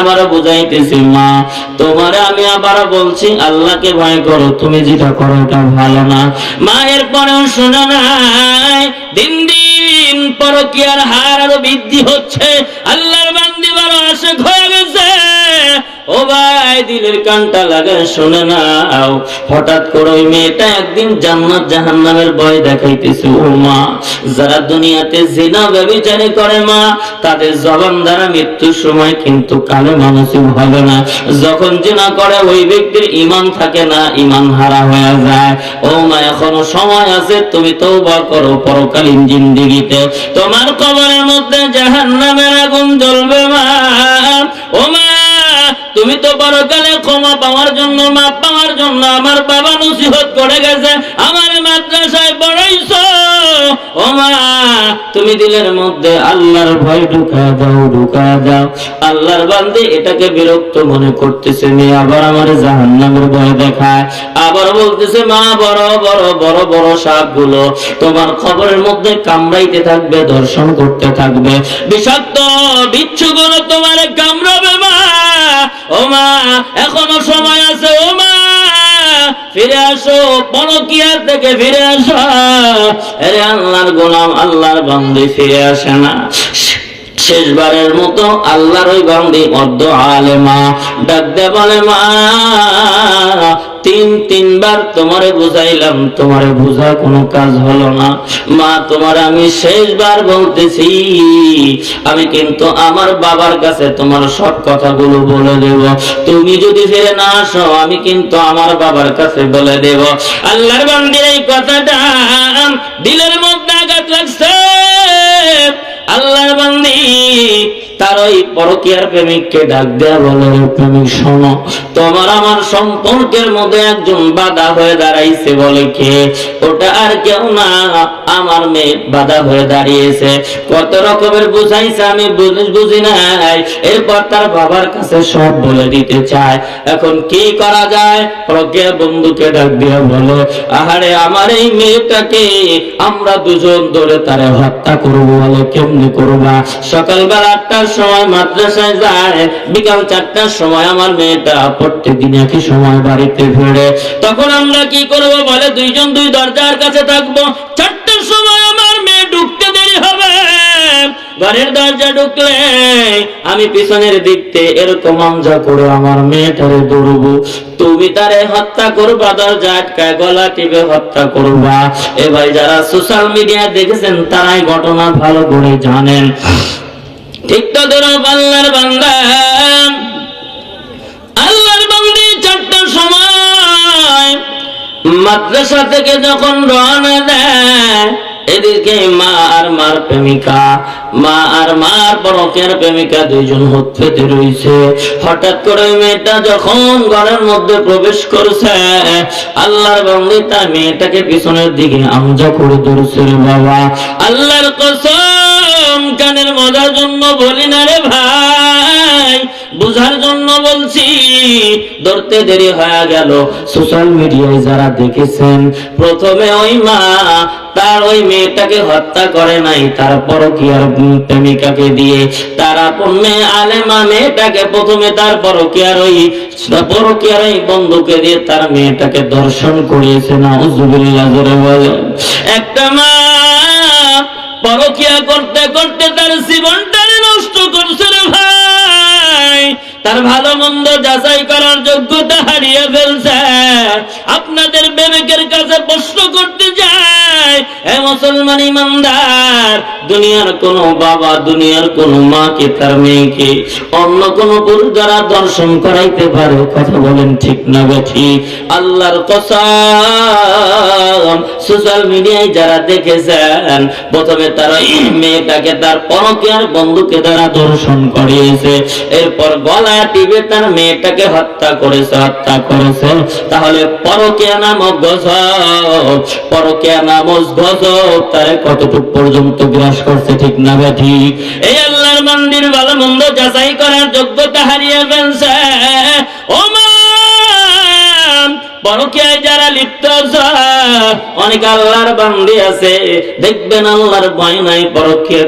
আবার বুঝাইতেছি, মা, তোমারে আমি আবার বলছি, আল্লাহকে ভয় করো, তুমি যেটা করো এটা ভালো না। মা, এরপরেও শোনা নাই দিন দিন পরকিয়ার হার আরও বৃদ্ধি হচ্ছে। আল্লাহর ও ভাই, দিলের কানটা লাগে, শোনে নাও। হঠাৎ করে ওই মেয়েটা একদিন জান্নাত জাহান্নামের ভয় দেখাইতেছে, ও মা, যারা দুনিয়াতে জিনা ব্যভিচারী করে মা, তাদের জবান দ্বারা মৃত্যুর সময় কিন্তু কালে মানুষই হবে না। যখন জিনা করে, ওই ব্যক্তির ইমান থাকে না ইমান হারা হয়ে যায়। ও মা, এখনও সময় আছে, তুমি তওবা করো, পরকালীন জিন্দিগিতে। তোমার কবরের মধ্যে জাহান্নামের আগুন জ্বলবে মা। ও মা তুমি তো পরকালে ক্ষমা পাওয়ার জন্য, মাপ পাওয়ার জন্য আমার বাবা নসিহত করে গেছে। আমার মাদ্রাসায় পড়াইছো ও মা তুমি দিলের মধ্যে আল্লাহর ভয় ঢুকা দাও ঢুকা দাও। আল্লাহর বান্দে এটাকে বিরক্ত মনে করতেছে মেয়ে আবার আমার জাহান্নামের ভয় দেখায়। আবার বলতেছে, মা, বড় বড় বড় বড় সাপগুলো তোমার খবরের মধ্যে কামড়াইতে থাকবে দর্শন করতে থাকবে। বিষাক্ত বিচ্ছুগুলো তোমার কামড়াবে মা। ও মা এখনও সময় আছে ও মা ফিরে আসো পরকিয়ার থেকে ফিরে আসো। আরে আল্লাহর গোলাম, আল্লাহর বান্দি ফিরে আসে না। শেষবারের মতো আল্লাহর ওই বান্দি অর্ধ আলেমা ডাক দে বলে, মা তিন, তিনবার তোমারে বুঝাইলাম, তোমারে বুঝা কোনো কাজ হলো না। মা, তোমার আমি শেষবার বলতেছি, আমি কিন্তু আমার বাবার কাছে তোমার সব কথাগুলো বলে দেব। তুমি যদি ফিরে না আসো, আমি কিন্তু আমার বাবার কাছে বলে দেব। আল্লাহর বান্দির এই কথাটা দিলের মধ্যে আঘাত লাগছে। আল্লাহর বান্দি তার ওই পরকিয়ার প্রেমিককে ডাক দেয়া বলে "রে প্রেমিক, শোনো, তোমার আমার সম্পর্কের মধ্যে একজন বাধা হয়ে দাঁড়াইছে বলে কে ওটা আর কেউ না। আমার মেয়ে বাধা হয়ে দাঁড়িয়েছে। কত রকমের বুঝাইছে আমি বুঝি নাই। এরপর তার বাবার কাছে সব বলে দিতে চায়। এখন কি করা যায়? প্রজ্ঞা বন্ধুকে ডাক দিয়ে বলে, আহারে, আমার এই মেয়েটাকে আমরা দুজন ধরে তারে হত্যা করব বলে, কেমনি করবা? সকালবেলা আটটার সময় মাদ্রাসায় যায়। বিকাল চারটার সময় আমার মেয়েটা প্রত্যেকদিন একই সময় বাড়িতে ফেরে। তখন আমরা কি করব বলে, দুইজন দুই দরজার কাছে থাকব। চারটার ঘরের দরজা ঢুকলে আমি পিছনের দিক থেকে এরকম আমজা করে আমার মেয়েটারে দৌড়বো তুমি তারে হত্যা করবা, দরজা আটকায়, গলা টিপে হত্যা করবা। এ ভাই যারা সোশ্যাল মিডিয়া দেখেছেন, তারাই ঘটনা ভালো করে জানেন। ঠিক তো ধরো আল্লাহর বান্দা মাদ্রাসা থেকে যখন রওনা দেয় এদিকে মা আর মার প্রেমিকা, মা আর মার পরকের প্রেমিকা দুইজন হতে রয়েছে। হঠাৎ করে মেয়েটা যখন ঘরের মধ্যে প্রবেশ করছে, আল্লাহর বন্দি তার মেয়েটাকে পিছনের দিকে আমজা করে ধরছে বাবা। আল্লাহর কসম কানের মজার জন্য বলি না রে ভাই। বুঝার জন্য বলছি, ধরতে দেরি হয়ে গেল। সোশ্যাল মিডিয়ায় যারা দেখেছেন, প্রথমে ওই মা, তার ওই মেয়েটাকে হত্যা করে নাই তারপর কি আর প্রেমিকাকে দিয়ে? তারা পণ্যে আলেমা মেয়েটাকে প্রথমে তারপর কি আর ওই পরকি আর ওই বন্ধুকে দিয়ে তার মেয়েটাকে দর্শন করিয়েছে? না একটা মা পরকিয়া করতে করতে তার জীবনটারে নষ্ট করছে রে ভাই। তার ভালো মন্দ যাচাই করার যোগ্যতা হারিয়ে ফেলছে। আপনাদের বেবেকের কাছে প্রশ্ন করতে যায় দুনিয়ার কোন বাবা, দুনিয়ার কোন মাকে, তার মেয়েকে, অন্য কোন পুরুষ দর্শন করাইতে পারে কথা বলেন ঠিক না আল্লাহর সোশ্যাল মিডিয়ায় যারা দেখেছেন, প্রথমে তারা মেয়েটাকে তার পরকের বন্ধুকে দর্শন করিয়েছে, এরপর গলা টিপে তার মেয়েটাকে হত্যা করেছে হত্যা করেছে। তাহলে পরকিয়া নামক গজব, পরকিয়া নামক গজব তারে কতটুক পর্যন্ত গ্রাস করছে ঠিক না বে ঠিক? এই আল্লাহর মন্দির ভালো মন্দ যাচাই করার যোগ্যতা হারিয়ে ফেলছে। ও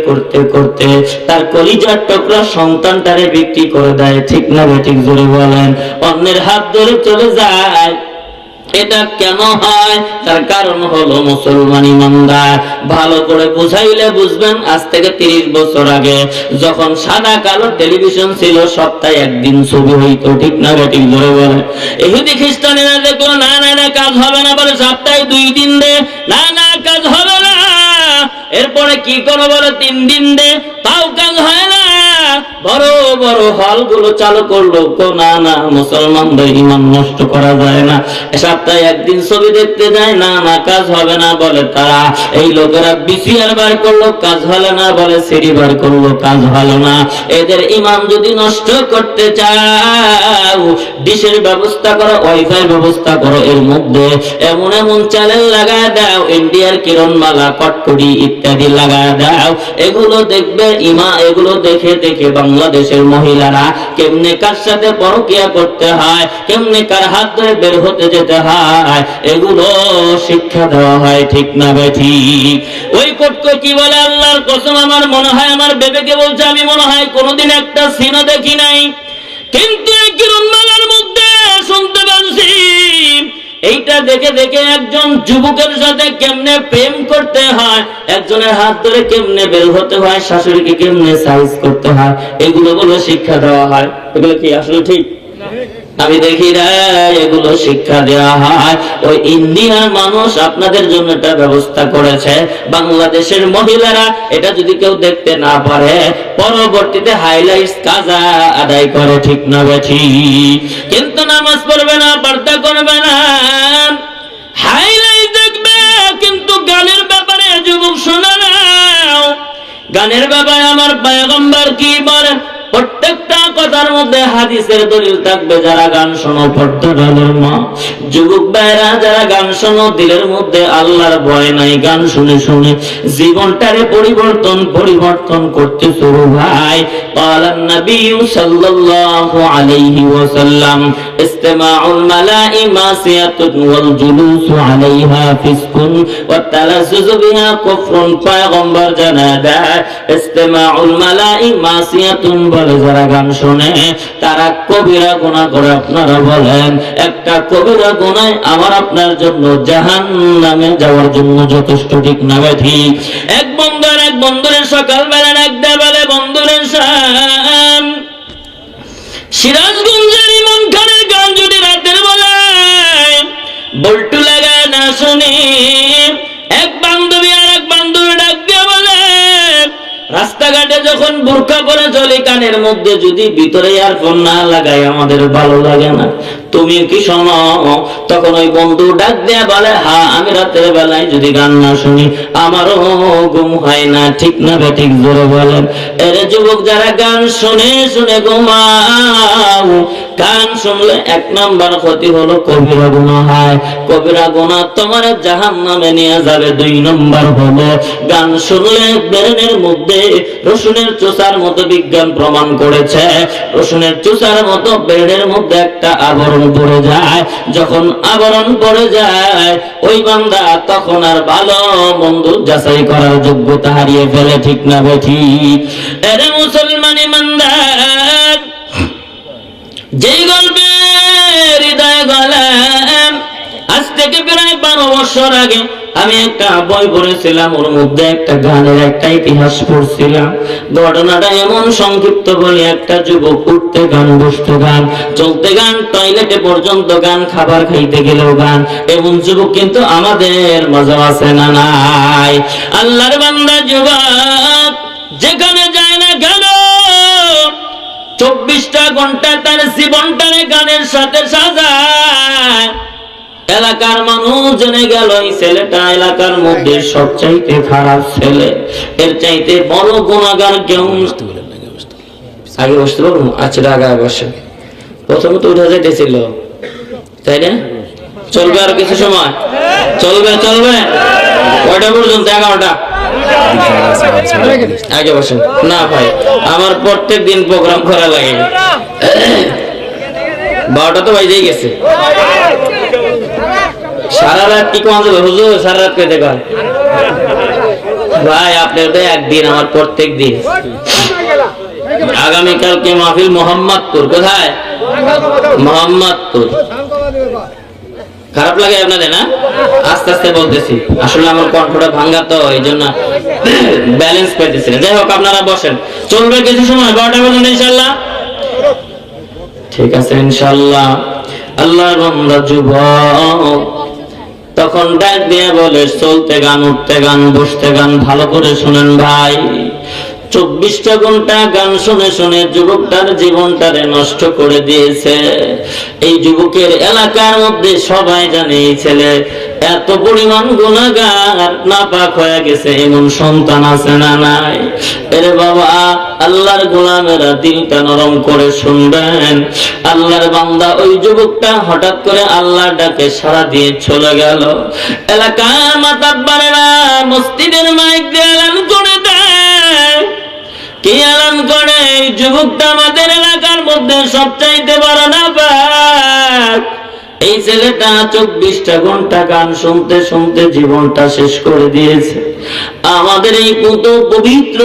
করতে করতে। তার টুকরা বিক্রি করে দেয়, ঠিক না বলেন। অন্যের হাত ধরে চলে যায়। এটা কেন হয়? তার কারণ হলো মুসলমান ইমানদার। ভালো করে বুঝাইলে বুঝবেন, আজ থেকে তিরিশ বছর আগে যখন সাদা কালো টেলিভিশন ছিল, সপ্তাহে একদিন ছবি হইতো, ঠিক না ঠিক ধরে বলে। এহুদি খ্রিস্টানেরা দেখল, না না না, কাজ হবে না, বলে সপ্তাহে দুই দিন দে। না না, কাজ হবে না। এরপরে কি করো বলে, তিন দিন দে। তাও কাজ হয় বড় বড় হলগুলো চালু করল। না না মুসলমানদের ইমান নষ্ট করা যায় না। সপ্তাহে একদিন ছবি দেখতে যায়, না না, কাজ হবে না বলে তারা। এই লোকেরা বিসিআর বার করল, কাজ না বলে সিডি বার করল, কাজ হলো না। এদের যদি নষ্ট করতে চাও, ডিশের ব্যবস্থা করো, ওয়াইফাই ব্যবস্থা করো এর মধ্যে। এমন এমন চ্যানেল লাগায় দাও, ইন্ডিয়ার কিরণমালা, কটকটি ইত্যাদি লাগায় দাও। এগুলো দেখবে, ইমা, এগুলো দেখে দেখে বাংলাদেশের মহিলারা কেমনে কার সাথে পরকিয়া করতে হয়, কেমনে কার হাত ধরে বের হতে যেতে হয়, এগুলো শিক্ষা দেওয়া হয়, ঠিক না বে ঠিক? ওই কটকো কি বলে, আল্লাহর কসম, আমার মনে হয়, আমার বেবেকে বলছে, আমি মনে হয় কোনোদিন একটা সিনা দেখি নাই। কিন্তু এই কিরণমালার মধ্যে শুনতে পাচ্ছি এইটা দেখে দেখে একজন যুবকের সাথে কেমনে প্রেম করতে হয়, একজনের হাত ধরে কেমনে বের হতে হয়, শাশুড়িকে কেমনে সাইজ করতে হয়, এগুলো বলে শিক্ষা দেওয়া হয়। এগুলো কি আসলে ঠিক? আমি দেখি রে, এগুলো শিক্ষা দেওয়া হয়। ওই ইন্ডিয়ার মানুষ আপনাদের জন্য এটা ব্যবস্থা করেছে। বাংলাদেশের মহিলারা এটা যদি কেউ দেখতে না পারে, পরবর্তীতে হাইলাইটস কাজা আদায় করে ঠিক না বেঠি কিন্তু নামাজ পড়বে না, পর্দা করবে না। হাইলাইট দেখবে, কিন্তু গানের ব্যাপারে যুবক শোনা গানের ব্যাপারে আমার পয়গম্বর কি বলেন? প্রত্যেকটা কথার মধ্যে হাদিসের দলিল থাকবে, যারা গান শোনো পর্দালের মা যুবক ভাইরা যারা গান শোনো, দিলের মধ্যে আল্লাহর ভয় নাই, গান শুনে শুনে জীবনটারে পরিবর্তন পরিবর্তন করতে শুরু ভাই পালান নবী সাল্লাল্লাহু আলাইহি ওয়াসাল্লাম ওয়াল আলাইহা ফিসকুন ওয়া বিহা কুফরুন। পয়গম্বর বলে, যারা গান শোনো তারা কবিরা গুনাহ করে আপনারা বলেন, একটা কবিরা গুনায় আমার আপনার জন্য জাহান নামে যাওয়ার জন্য যথেষ্ট ঠিক না বে ঠিক। এক বন্ধুর এক বন্ধুরের সকালবেলা এক দেবালে বন্ধুরের শান। সিরাজগঞ্জের ইমন খানের গান যদি রাতের বেলায় রাস্তাঘাটে যখন বোরকা পরে চলি, কানের মধ্যে যদি ভিতরে ইয়ারফোন না লাগাই, আমাদের ভালো লাগে না। তুমি কি শোনো? তখন ওই বন্ধু ডাক দেয়া বলে হ্যাঁ আমি রাতের বেলায় যদি গান না শুনি, আমারও ঘুম হয় না। ঠিক না বে, ঠিক জোরে বলেন। এর যুবক, যারা গান শুনে শুনে ঘুমাও গান শুনলে এক নাম্বার ক্ষতি হলো কবিরা গুণা হয়। কবিরা গুণা তোমার জাহান নামে নিয়ে যাবে দুই নম্বর হলো। গান শুনলে ব্রেনের মধ্যে রসুনের চোষার মতো বিজ্ঞান প্রমাণ করেছে। রসুনের চোষার মতো ব্রেনের মধ্যে একটা আবরণ পড়ে যায়। যখন আবরণ পড়ে যায়, ওই বান্দা তখন আর ভালো মন্দ যাচাই করার যোগ্যতা হারিয়ে ফেলে, ঠিক না বেঠি এরে মুসলমান ইমানদার যেই গল্পের হৃদয় আজ থেকে প্রায় বারো বছর আগে আমি একটা বই পড়েছিলাম, ওর মধ্যে একটা গানের একটা ইতিহাস পড়ছিলাম। ঘটনাটা এমন সংক্ষিপ্ত বলে একটা যুবক উঠতে গান, বসতে গান, চলতে গান, টয়লেটে পর্যন্ত গান, খাবার খাইতে গেলেও গান। এমন যুবক কিন্তু আমাদের মজা আছে না নাই। আল্লাহর বান্দা যুবক, যেখানে চব্বিশটা ঘণ্টা তার জীবনটারে গানের সাথে সাজায়। এলাকার মানুষ জেনে গেল, এই ছেলেটা এলাকার মধ্যে সবচাইতে খারাপ ছেলে। এর চাইতে বড় গুণাগার কেউ আগে বসতে পারব আচ্ছা আগে বসে। প্রথমে তো উঠে যাইতেছিল। তাই না? চলবে আর কিছু সময়? চলবে চলবে। কয়টা পর্যন্ত? এগারোটা। আগে বসেন। না ভাই, আমার প্রত্যেক দিন প্রোগ্রাম করা লাগে। বারোটা তো বাজেই গেছে। সারা রাত কি যাবে হুজুর, সারা রাত কেটে কয় ভাই আপনি তো একদিন, আমার প্রত্যেক দিন। আগামীকালকে মাহফিল মোহাম্মদপুর, কোথায়? মোহাম্মদপুর। খারাপ লাগে আপনাদের, না? আস্তে আস্তে বলতেছি। আসলে আমার কণ্ঠটা ভাঙ্গা তো, এই জন্য ব্যালেন্স পাইতেছি যাই হোক, আপনারা বসেন। চলবে কিছু সময়, বারোটা পর্যন্ত ইনশাল্লাহ ঠিক আছে ইনশাল্লাহ আল্লাহর বান্দা যুবক তখন ডাক দিয়ে বলে, চলতে গান, উঠতে গান, বসতে গান, ভালো করে শুনেন ভাই। চব্বিশটা ঘণ্টা গান শুনে শুনে যুবকটার জীবনটারে নষ্ট করে দিয়েছে। এই যুবকের এলাকার মধ্যে সবাই জানে এই ছেলে এত পরিমাণ গুণাগার, নাপাক হয়ে গেছে, এমন সন্তান আছে না নাই। এরে বাবা, আল্লাহর গোলামেরা দিলটা নরম করে শুনবেন। আল্লাহর বান্দা ওই যুবকটা হঠাৎ করে আল্লাহর ডাকে সারা দিয়ে চলে গেল। এলাকার মাতাব্বারেরা মসজিদের মাইক দিয়ে করে দেয়। কি এলান করে? এই যুবকটা আমাদের এলাকার মধ্যে সবচাইতে বড় না এই ছেলেটা চব্বিশটা ঘণ্টা গান শুনতে শুনতে জীবনটা শেষ করে দিয়েছে। আমাদের এই কত পবিত্র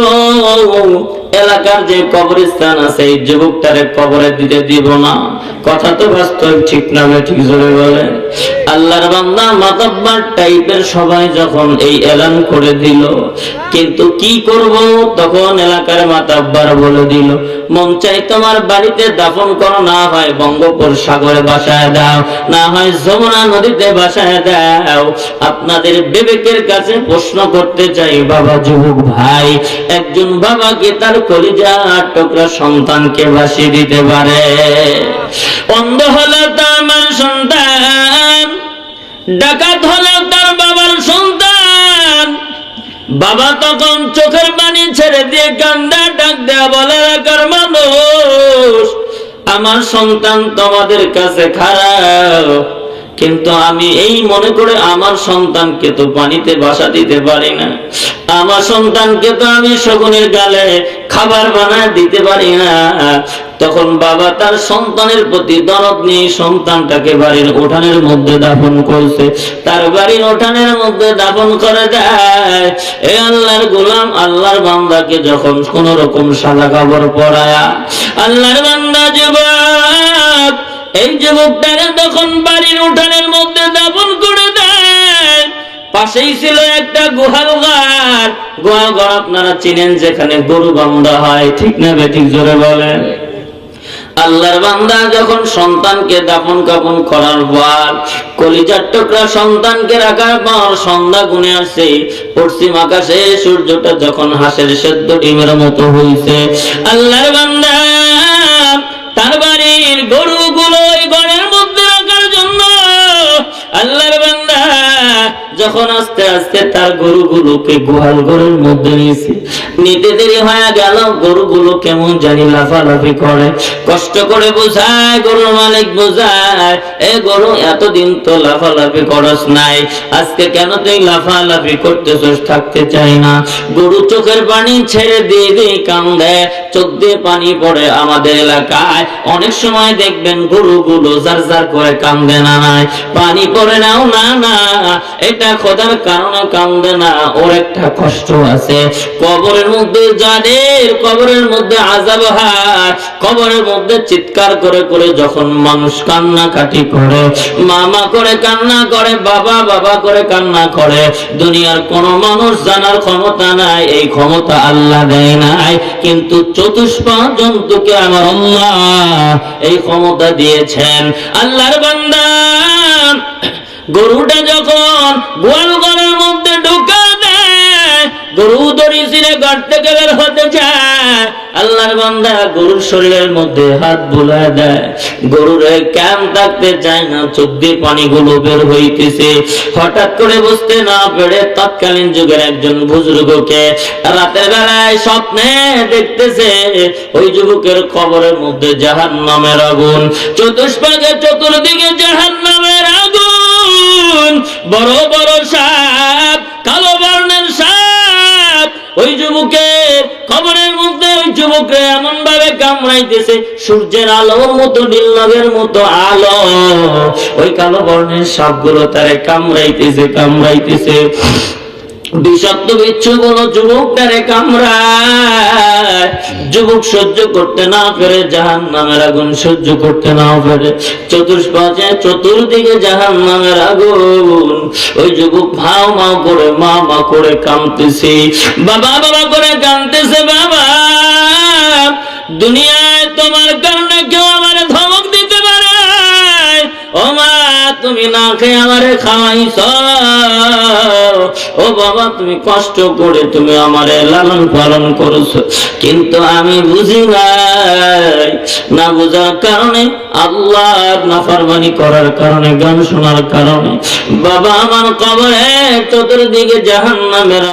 এলাকার যে কবরস্থান আছে, এই যুবকটারে কবরে দিতে দিব না। কথা তো বাস্তব, ঠিক না ঠিক জোরে বলে। আল্লাহর বান্দা মাতাব্বার টাইপের সবাই যখন এই এলান করে দিল, কিন্তু কি করব? তখন এলাকার মাতাব্বার বলে দিল, মন চাই তোমার বাড়িতে দাফন করো, না হয় বঙ্গোপসাগরে বাসায় দাও, না হয় যমুনা নদীতে বাসায় দাও। আপনাদের বিবেকের কাছে প্রশ্ন করতে চাই, বাবা যুবক ভাই, একজন বাবাকে তার কলিজা টুকরা সন্তানকে ভাসিয়ে দিতে পারে। অন্ধ হলে তো আমার সন্তান, ডাকাত হলে তার বাবার সন্তান। বাবা তখন চোখের পানি ছেড়ে দিয়ে কান্দা, ডাক দেয়া বলে এলাকার মানুষ, আমার সন্তান তোমাদের কাছে খারাপ। কিন্তু আমি এই মনে করে আমার সন্তানকে তো পানিতে বাসা দিতে পারি না। আমার সন্তানকে তো আমি শকুনের গালে খাবার বানায় দিতে পারি না। তখন বাবা তার সন্তানের প্রতি দরদ নিয়ে সন্তানটাকে বাড়ির উঠানের মধ্যে দাফন করছে। তার বাড়ির উঠানের মধ্যে দাফন করে দেয়। এ আল্লাহর গোলাম, আল্লাহর বান্দাকে যখন কোন রকম সাদা কাপড় পরায়া, আল্লাহর বান্দা যুবক এই যুবকটারে তখন বাড়ির উঠানের মধ্যে দাফন করে দেয়, পাশেই ছিল একটা গুহাল ঘর। গোয়াল ঘর আপনারা চিনেন যেখানে গরু বান্ধা হয়, ঠিক না বেঠিক জোরে বলেন। আল্লাহর বান্দা যখন সন্তানকে দাপন কাপন করার পর, কলিজার টুকরা সন্তানকে রাখার পর সন্ধ্যা গুনে আসে, পশ্চিম আকাশে সূর্যটা যখন হাসের সেদ্ধ ডিমের মতো হইছে, আল্লাহর বান্দা তার বাড়ির গরুগুলো যখন আস্তে আস্তে তার গরুগুলোকে গোহাল ঘরের মধ্যে নিয়েছে, নিতে দেরি হয়ে গেল, গরুগুলো কেমন জানি লাফালাফি করে। কষ্ট করে বোঝায়, গরুর মালিক বোঝায়, এ গরু, এতদিন তো লাফালাফি করস নাই, আজকে কেন তুই লাফালাফি করতেছস, থাকতে চাই না? গরু চোখের পানি ছেড়ে দিয়ে দিয়ে কান্দে, চোখ দিয়ে পানি পড়ে আমাদের এলাকায়। অনেক সময় দেখবেন গরুগুলো জার জার করে কান্দে না নাই, পানি পড়ে নাও, না না, এটা খোদার কারণে কান্দে না, ওর একটা কষ্ট আছে। কবরের মধ্যে যাদের কবরের মধ্যে আজাব হয়। কবরের মধ্যে চিৎকার করে করে যখন মানুষ কান্না কাটি করে, মামা করে কান্না করে, বাবা বাবা করে কান্না করে, দুনিয়ার কোন মানুষ জানার ক্ষমতা নাই, এই ক্ষমতা আল্লাহ দেয় নাই। কিন্তু চতুষ্প জন্তুকে আমার আল্লাহ এই ক্ষমতা দিয়েছেন। আল্লাহর বান্দা গরুটা যখন গোয়াল ঘরের মধ্যে ঢুকা গরু দড়ি ছিঁড়ে ঘর থেকে বের হতে চায়। আল্লাহর বান্দা গরুর শরীরের মধ্যে হাত বুলায় দেয়। গরুর কেন থাকতে চায় না চোখ দিয়ে পানিগুলো বের হইতেছে। হঠাৎ করে বুঝতে না পেরে তৎকালীন যুগের একজন বুজুর্গকে রাতের বেলায় স্বপ্নে দেখতেছে, ওই যুবকের কবরের মধ্যে জাহান নামের আগুন। চতুষ্পাকে চতুর্দিকে জাহান নামের আগুন। বড় বড় সাপ, কালো বর্ণের সাপ। ওই যুবকের খবরের মধ্যে ওই যুবকরে এমন ভাবে কামড়াইতেছে, সূর্যের আলোর মতো নীলনগের মতো আলো। ওই কালো বর্ণের সাপগুলো তারে কামড়াইতেছে কামড়াইতেছে। বিষাক্ত বিচ্ছু কামড়ায়। যুবক সহ্য করতে না পেরে জাহান নামের আগুন সহ্য করতে না পেরে চতুর্দিকে জাহান নামের আগুন। ওই যুবক ভাও মাও করে মা মা করে কামতেছে বাবা বাবা করে কামতেছে বাবা। দুনিয়ায় তোমার কারণে তুমি না খেয়ে আমারে খাওয়াইছ? ও বাবা, তুমি কষ্ট করে তুমি আমারে লালন পালন করছ। কিন্তু আমি বুঝি নাই, না বোঝার কারণে, আল্লাহর নাফরমানি করার কারণে, গান শোনার কারণে। বাবা, আমার কবরে চতুর্দিকে জাহান্নামের